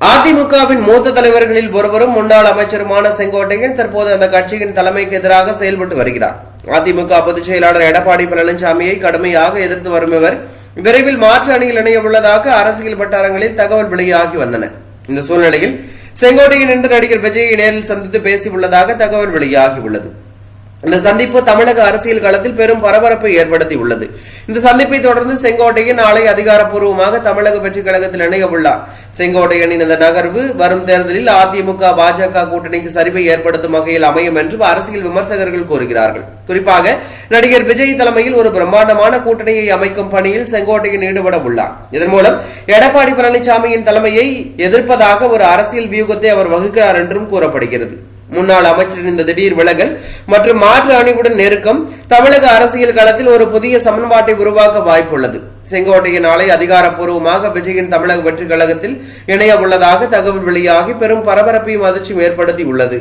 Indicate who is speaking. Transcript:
Speaker 1: அதிமுகவின் மூத்த தலைவர்களில் ஒருவரும் முன்னாள் அமைச்சருமான செங்கோட்டையன் தற்போது அந்த கட்சியின் தலைமைக்கு எதிராக செயல்பட்டு வருகிறார். அதிமுக பொதுச் செயலாளர் எடப்பாடி பழனிசாமியை கடுமையாக எதிர்த்து வரும் இவர் விரைவில் மாற்று அணியில் இணைய உள்ளதாக அரசியல் வட்டாரங்களில் தகவல் வெளியாகி வந்தன. இந்த சூழ்நிலையில் செங்கோட்டையன் இன்று நடிகர் விஜயை நேரில் சந்தித்து பேசியுள்ளதாக தகவல் வெளியாகி உள்ளது. இந்த சந்திப்பு தமிழக அரசியல் களத்தில் பெரும் பரபரப்பை ஏற்படுத்தி உள்ளது இந்த சந்திப்பை தொடர்ந்து செங்கோட்டையன் நாளை அதிகாரப்பூர்வமாக தமிழக வெற்றிக் கழகத்தில் இணைய உள்ளார் செங்கோட்டையனின் இந்த நகர்வு வரும் தேர்தலில் அதிமுக பாஜக கூட்டணிக்கு சரிவை ஏற்படுத்தும் வகையில் அமையும் என்று அரசியல் விமர்சகர்கள் கூறுகிறார்கள். குறிப்பாக நடிகர் விஜய் தலைமையில் ஒரு பிரம்மாண்டமான கூட்டணியை அமைக்கும் பணியில் செங்கோட்டையன் ஈடுபட உள்ளார். இதன் மூலம் எடப்பாடி பழனிசாமியின் தலைமையை எதிர்ப்பதாக ஒரு அரசியல் வியூகத்தை அவர் வகுக்கிறார் என்றும் கூறப்படுகிறது. முன்னாள் அமைச்சரின் இந்த திடீர் விலகல் மற்றும் மாற்று அணிவுடன் நெருக்கம் தமிழக அரசியல் களத்தில் ஒரு புதிய சமன்பாட்டை உருவாக்க வாய்ப்புள்ளது. செங்கோட்டையின் நாளை அதிகாரப்பூர்வமாக விஜயின் தமிழக வெற்றி கழகத்தில் இணைய உள்ளதாக தகவல் வெளியாகி பெரும் பரபரப்பையும் அதிர்ச்சியும் ஏற்படுத்தி உள்ளது